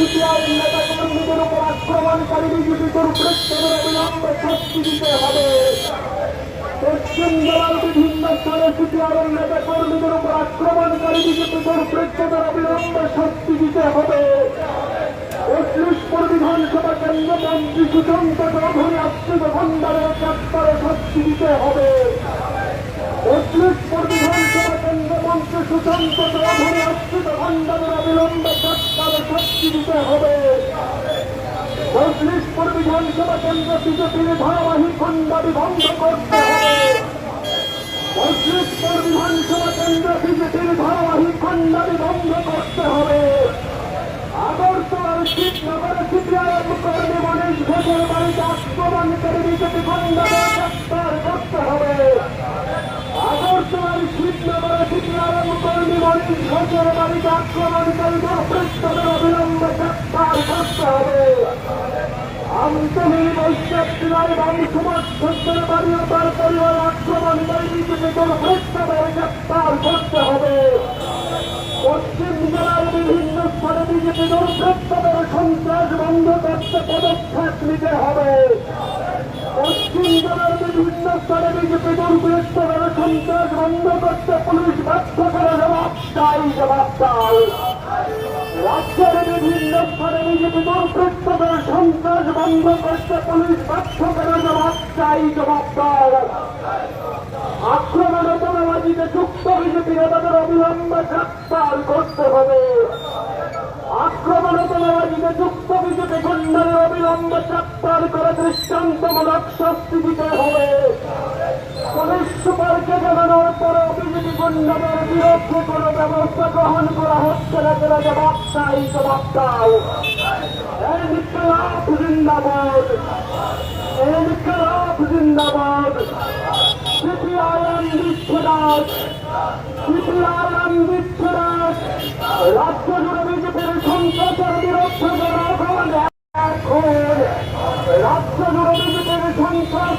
CPI নেতা কর্মীদের উপর আক্রমণকারী বিজেপি দুর্বৃত্তদের অবিলম্বে শাস্তি দিতে হবে। পশ্চিম জেলার বিভিন্ন স্থানে সিপিআর নেতা কর্মীদের উপর দিতে হবে। পঁচিশপুর বিধানসভা কেন্দ্র মন্ত্রী সুশান্ত চৌধুরী আশ্রিত ভণ্ডারের গ্রেপ্তারে শাস্তি দিতে হবে। পঁচিশপুর বিধানসভা কেন্দ্র মন্ত্রী সুশান্ত চৌধুরী আশ্রিত গ্রেপ্তারে শাস্তি দিতে হবে পঁচিশপুর বিধানসভা কেন্দ্র বিজেপির ধারাবাহিক খণ্ডাবি বন্ধ করতে হবে। পঁচিশপুর বিধানসভা কেন্দ্র বিজেপির ধারাবাহিক খণ্ডাবি বন্ধ করতে হবে। আগরতলার শিবনগরে সিপিআইএম কর্মী মনীষ ঘোষের বাড়িতে আক্রমণকারী বিজেপি খণ্ডাবে গ্রেপ্তার করতে হবে। আগরতলার শিবনগরে কর্মী মনীষ ঘোষের বাড়িতে আক্রমণকারী দুর্বৃত্তদের অবিলম্বে গ্রেপ্তার করতে হবে আন্তরিক বৈশ্বিক জেলায় বাম সমর্থকদের বাড়ি ও তার পরিবার আক্রমণকারী বিজেপি দুর্বৃত্তদের গ্রেপ্তার করতে পশ্চিম জেলার বিভিন্ন স্থানে বিজেপি দুর্বৃত্তদের সন্ত্রাস নিতে হবে পশ্চিম জেলার বিভিন্ন স্থানে বিজেপি দুর্বৃত্তদের সন্ত্রাস বন্ধ করতে পুলিশ বাধ্য করে জবাব চাই জবাব চাই রাজ্যের বিভিন্ন স্থানে বিজেপি দুর্বৃত্তদের সন্ত্রাস বন্ধ করতে পুলিশ বাধ্য করে জবাব চাই জবাব চাই আক্রমণ চালাবাজিতে যুক্ত বিজেপি নেতাদের অবিলম্বে গ্রেপ্তার করতে হবে। আক্রমণ চালাবাজিতে যুক্ত বিজেপি গুন্ডাদের অবিলম্বে গ্রেপ্তার করে দৃষ্টান্তমূলক শাস্তি দিতে হবে। পুলিশ সুপারকে জানানোর পরে বিজেপি গুন্ডাদের বিরুদ্ধে কোনো ব্যবস্থা গ্রহণ করা হচ্ছে না কেন জবাব চাই জবাব চাই ইনকলাব জিন্দাবাদ। ইনকলাব জিন্দাবাদ। সিপিআইএম বিচ্ছেদাস সিপিআইএম বিচ্ছেদাস রাজ্য জুড়ে বিজেপির সন্ত্রাসের বিরুদ্ধে জনগণ এখন রাজ্য জুড়ে বিজেপির সন্ত্রাস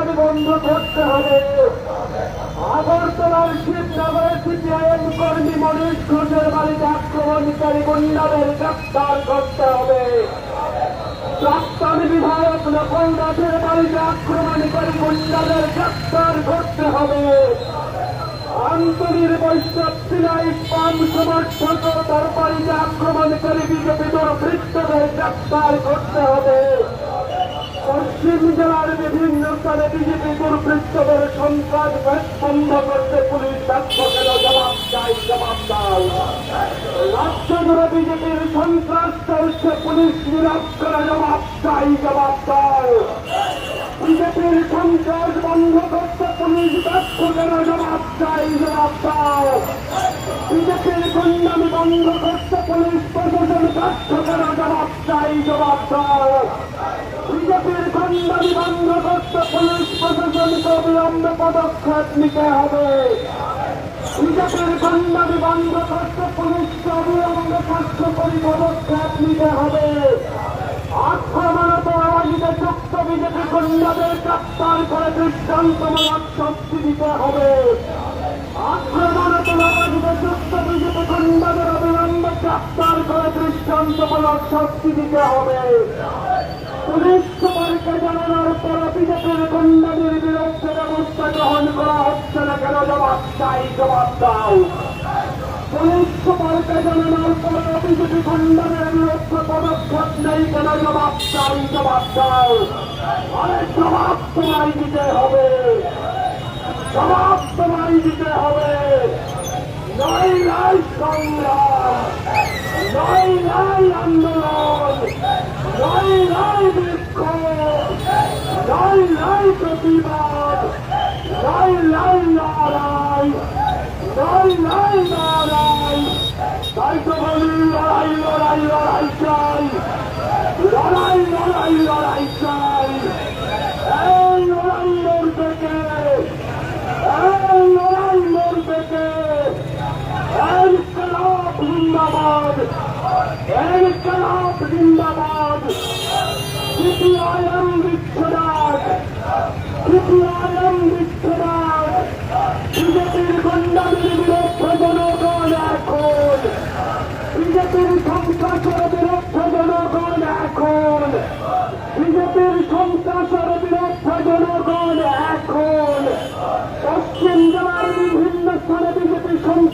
ধারাবাহিক বন্ধ করতে হবে। আগরতলার শিবনগরে সিপিআইএম কর্মী মনীষ ঘোষের বাড়িতে আক্রমণকারী গুন্ডাদের গ্রেপ্তার করতে হবে। প্রাক্তন বিধায়ক নকল দাসের বাড়িতে আক্রমণকারী গুন্ডাদের গ্রেপ্তার করতে হবে। আন্তরিক বৈষ্ণব সিলাই পাম সমর্থক তার বাড়িতে আক্রমণকারী বিজেপি দুর্বৃত্তদের গ্রেপ্তার করতে হবে। পশ্চিম জেলার বিভিন্ন স্থানে বিজেপি দুর্বৃত্তদের সন্ত্রাস বন্ধ করতে পুলিশ ব্যাপকের জবাব বিজেপির সন্ত্রাস চলছে, পুলিশ নিরাপ করে জবাব চাই জবাব চাই বিজেপির সন্ত্রাস বন্ধ করতে পুলিশ ব্যাপকের জবাব চাই জবাব চাই বিজেপির গুন্ডামি বন্ধ করতে পুলিশ প্রশাসন ব্যাপকের জবাব চাই জবাব চাই বিজেপির গুন্ডামি বন্ধ করতে পুলিশ প্রশাসনকে অবিলম্বে পদক্ষেপ নিতে হবে বিজেপির গুন্ডামি বন্ধ করতে পুলিশকে অবিলম্বে কার্যকরী পদক্ষেপ নিতে হবে আক্রমণ পরাজিতে যুক্ত বিজেপি গুন্ডাদের গ্রেপ্তার করে দৃষ্টান্তমূলক শাস্তি দিতে হবে গ্রেপ্তার করে দৃষ্টান্তমূলক শাস্তি দিতে হবে পুলিশ সুপারকে জানানোর পর বিজেপির গুন্ডাদের বিরুদ্ধে ব্যবস্থা গ্রহণ করা হচ্ছে না জবাব চাই জবাব দাও পুলিশ সুপারকে জানানোর পর বিজেপি জবাব চাই জবাব দাও আরে জবাব তোমায় দিতে হবে জবাব তোমায় দিতে হবে। নয় নয় সংগ্রাম নয় নয় আন্দোলন নয় নয় বিক্ষোভ নয় নয় প্রতিবাদ নয় নয় লড়াই নয় নয় লড়াই। তাই তো বলি, লড়াই লড়াই লড়াই চাই, লড়াই লড়াই লড়াই চাই এই লড়াই লড়বে কে এই লড়াই লড়বে কে এর খেলাফ জিন্দাবাদ এর খেলাফ জিন্দাবাদ সিপিআইএম বিচ্ছেদাক সিপিআইএম বিচ্ছেদাক বিজেপির গন্ডাদের বিরুদ্ধে জনগণ এখন বিজেপির সন্ত্রাসের বিরুদ্ধে জনগণ এখন বিজেপির সন্ত্রাসের বিরুদ্ধে জনগণ এখন পশ্চিম জেলার বিভিন্ন স্থানে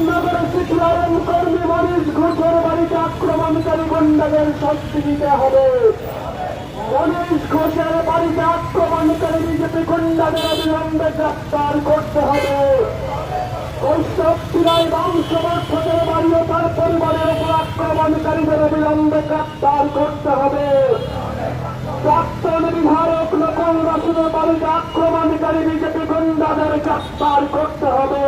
শিবনগরে সিপিআইএম কর্মী মনীষ ঘোষের বাড়িতে আক্রমণকারী গুন্ডাদের শাস্তি দিতে হবে। মনীষ ঘোষের বাড়িতে আক্রমণকারী বিজেপি গুন্ডাদের অবিলম্বে গ্রেপ্তার করতে হবে। কৈশক্তিরাই বাম সমর্থকের বাড়ি ও তার পরিবারের উপর আক্রমণকারীদের অবিলম্বে গ্রেপ্তার করতে হবে। প্রাক্তন বিধায়ক নকল রাসুলের বাড়িতে আক্রমণকারী বিজেপি গুন্ডাদের গ্রেপ্তার করতে হবে।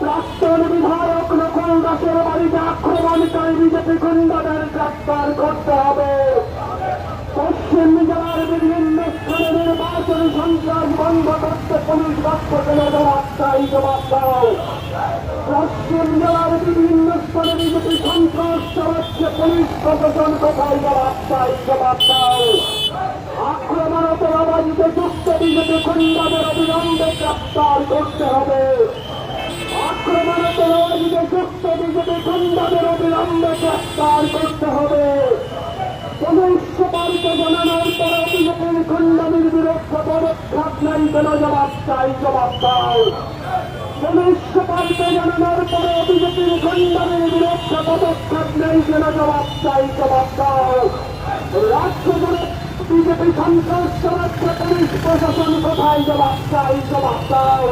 প্রাক্তন বিধায়ক নকল দাসের বাড়িতে আক্রমণকারী বিজেপি গুন্ডাদের গ্রেপ্তার করতে হবে। পশ্চিম জেলার বিভিন্ন স্থানে নির্বাচনী সন্ত্রাস বন্ধ করতে পুলিশ কেন জবাব চাই জবাব পশ্চিম জেলার বিভিন্ন স্থানে বিজেপি সন্ত্রাস চালাচ্ছে পুলিশ প্রশাসন, কোথায় জবাব চাই জবাব দাও। আক্রমণত আবাজিতে যুক্ত বিজেপি খুন্ডাদের অবিলম্বে গ্রেপ্তার করতে হবে। আক্রমণত আবাজিতে যুক্ত বিজেপি খুন্ডাদের অবিলম্বে করতে হবে পুলিশ বাড়িতে জানানোর পরে বিজেপির খুন্ডানির বিরুদ্ধে পদক্ষেপ নেই কেন জবাব চাই জবাব দাও বাড়িতে জানানোর পরে বিজেপির খুন্ডানির বিরুদ্ধে পদক্ষেপ নেই কেন জবাব চাই জবাব দাও রাজ্য জুড়ে বিজেপি সন্ত্রাস চালাচ্ছে পুলিশ প্রশাসন কোথায় জবাব চাই, জবাব দাও।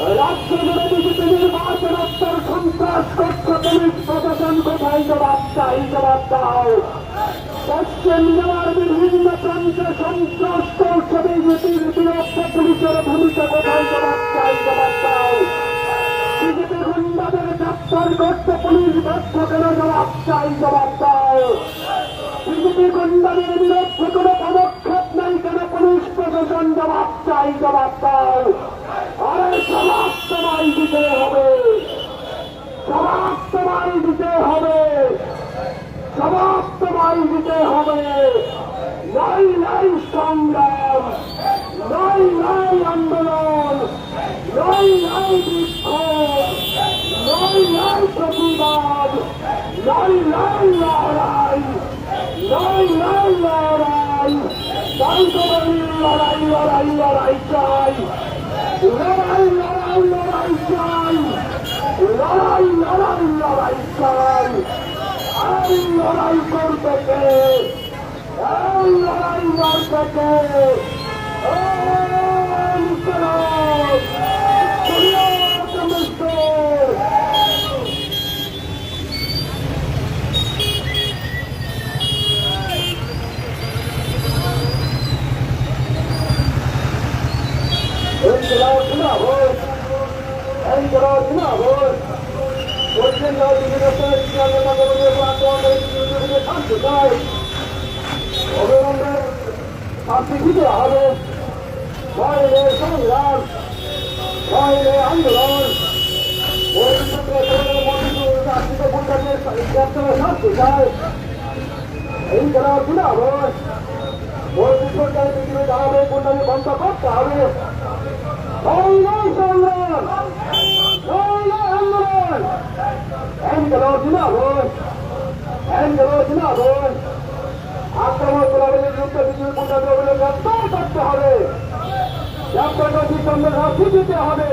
রাজ্য জুড়ে বিজেপি নির্বাচনোত্তর সন্ত্রাস করছে পুলিশ প্রশাসন কোথায় জবাব চাই জবাব দাও পশ্চিম জেলার বিভিন্ন প্রান্তে সন্ত্রাস করছে বিজেপির বিরুদ্ধে পুলিশের ভূমিকা কোথায় জবাব চাই জবাব দাও বিজেপি গুন্ডাদের গ্রেপ্তার করতে পুলিশ ব্যর্থ কেন জবাব চাই জবাব দাও বিজেপি গুন্ডাদের বিরুদ্ধে কোনো পদক্ষেপ নেই কেন পুলিশ প্রশাসন জবাব চাই জবাব দাও আরে জবাব দিতে হবে। তোমায় দিতে হবে। তোমায় দিতে হবে। নাই নাই সংগ্রাম নাই নাই আন্দোলন নাই নাই বিক্ষোভ নাই নাই লড়াই নাই নাই লড়াই। তাই লড়াই লড়াই লড়াই চাই। লড়াই লড়াই লড়াই চাই লড়াই লড়াই লড়াই চাই এই লড়াই করতে লড়াই লড়তে শান্তি চাই এই ভবিষ্যতে বিজেপি দাঁড়াবে ভূটানে বন্ধ করতে হবে। আক্রমণ করাবে যুক্ত বিজেপি পুনর্গঠনের গ্রেপ্তার করতে হবে গ্রেপ্তার করতে সঙ্গে শাস্তি দিতে হবে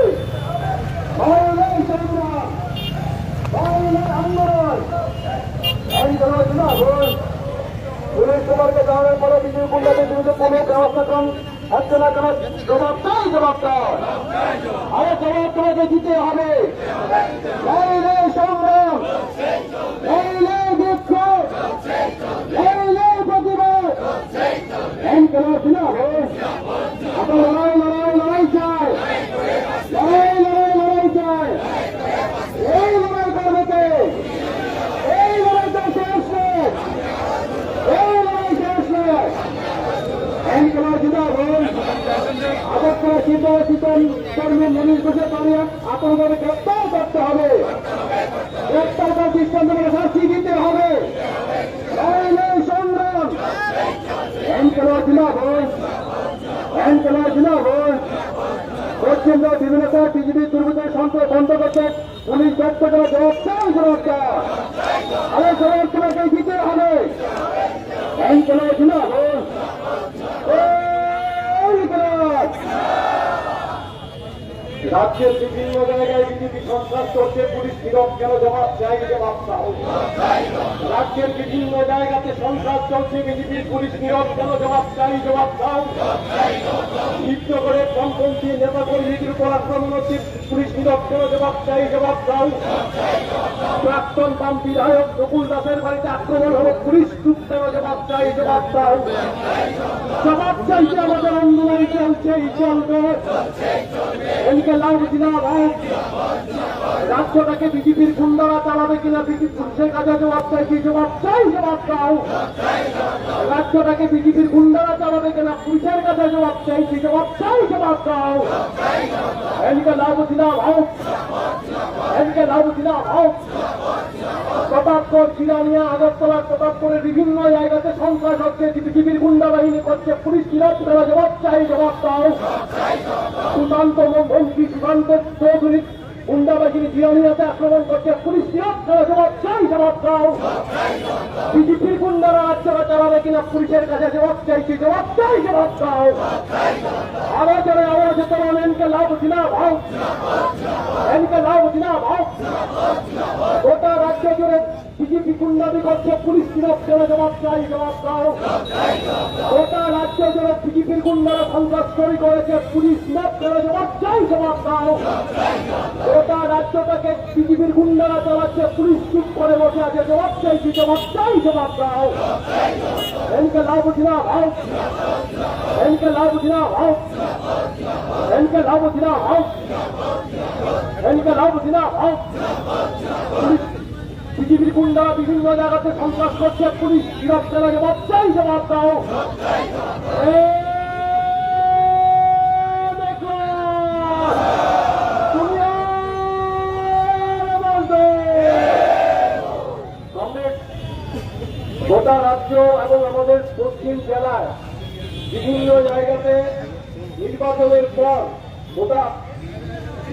পুলিশ তোমাকে যাওয়ার পরে বিজয় কুণ্ডাদের বিরুদ্ধে কোনো ব্যবস্থা হচ্ছে না কেন জবাব চাই জবাব দাও আরে জবাব তোমাকে দিতে হবে। এই সংগ্রাম। এই লড়াই লড়াই লড়াই চাই লড়াই লড়াই লড়াই চাই এই লড়াই করবে কে এই লড়াই তো শেষ নয় এই লড়াই শেষ নয় এই কেন জিন্দাবাদ আদর্শ চিন্তা চিন্তন বসে পালিয়ে আপনাদের গ্রেপ্তার করতে হবে। গ্রেপ্তার করে দৃষ্টান্তমূলক শাস্তি দিতে হবে। এই নেই সংগ্রাম। এই কেন জিন্দাবাদ এই কেন জিন্দাবাদ পশ্চিম বিভিন্ন জিন্দাবাদ এই কেন রাজ্যের বিভিন্ন জায়গায় বিজেপি সন্ত্রাস করছে পুলিশ নীরব কেন জবাব চাই জবাব চাও রাজ্যের বিভিন্ন জায়গাতে সন্ত্রাস চলছে, বিজেপির পুলিশ নীরব কেন জবাব চাই জবাব চাও নৃত্য করে কমপন্থী নেতা কর্মীদের উপর আক্রমণ হচ্ছে, পুলিশ নীরব কেন জবাব চাই জবাব চাও প্রাক্তন বাম বিধায়ক নকুল দাসের বাড়িতে আক্রমণ হলো, পুলিশ চুপ কেন জবাব চাই জবাব চাও জবাব চাইতে আমাদের আন্দোলন চলছে চলবে। এদিকে লাউ রাজ্যটাকে বিজেপির গুন্ডারা চালাবে কিনা বিজেপি পুলিশের কাছে জবাব চাইছি জবাব চাই, জবাব দাও রাজ্যটাকে বিজেপির গুন্ডারা চালাবে কিনা পুলিশের কাছে জবাব চাইছি জবাব চাই, জবাব দাও এদিকে লাভ দিনা ভাই এদিকে লাউ দিনা ভাই প্রতাপগড়, চিরানিয়া, আগরতলা, প্রতাপগড়ের বিভিন্ন জায়গাতে সন্ত্রাস হচ্ছে বিজেপির গুন্ডা বাহিনী করছে। পুলিশ তারা জবাব চাই, জবাব দাও সুশান্ত মন্ত্রী সুশান্ত চৌধুরী চিরানিয়াতে আক্রমণ করছে, পুলিশ কিনা তারা জবাব চাই, জবাব দাও। বিজেপির গুন্ডারা রাজ্যরা চালাবে কিনা, পুলিশের কাছে জবাব চাইছি, জবাব চাই, জবাব দাও। আবার যারা আবার যেতে এনকে লাভ দিনা ভাও? এনকে লাভ দিনা ভাও? গোটা রাজ্য জুড়ে বিজেপি গুন্ডামি করছে, পুলিশ কিরক ছেড়ে জবাব চাই, জবাব দাও। গোটা রাজ্য জুড়ে বিজেপির গুন্ডারা সন্ত্রাস তৈরি করেছে, পুলিশ কিরক ছেড়ে জবাব চাই, জবাব দাও। গোটা রাজ্যটাকে বিজেপির গুন্ডারা চালাচ্ছে, পুলিশ চুপ করে বসে আছে, জবাব চাইছি জবাব চাই, জবাব দাও। এনকে লাভ দিনা ভাও এনকে লাভ দিনা ভাও এনকে লাভ দিনা ভাও এনকে লাভ দিনা ভাও বিজেপির গুন্ডা বিভিন্ন জায়গাতে সন্ত্রাস করছে, পুলিশ গিরফ করা জবাব চাই জবাব দাও গোটা রাজ্য এবং আমাদের পশ্চিম জেলায় বিভিন্ন জায়গাতে নির্বাচনের পর গোটা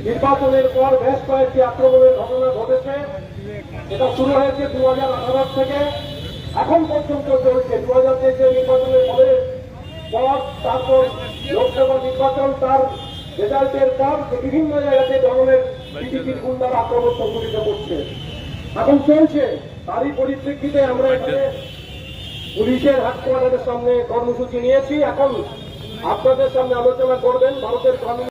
নির্বাচনের পর বেশ কয়েকটি আক্রমণের ঘটনা ঘটেছে। এটা শুরু হয়েছে দু হাজার আঠারো থেকে এখন পর্যন্ত চলছে। দু হাজার তেইশে নির্বাচনের পরে পর, তারপর লোকসভা নির্বাচন, তার রেজাল্টের পর বিভিন্ন জায়গাতে ধরনের বিজেপির গুন্ডারা আক্রমণ সংঘটিত করছে। এখন চলছে। তারই পরিপ্রেক্ষিতে আমরা এখানে পুলিশের হেডকোয়ার্টারের সামনে কর্মসূচি নিয়েছি। এখন আপনাদের সামনে আলোচনা করবেন ভারতের কমিউনিস্ট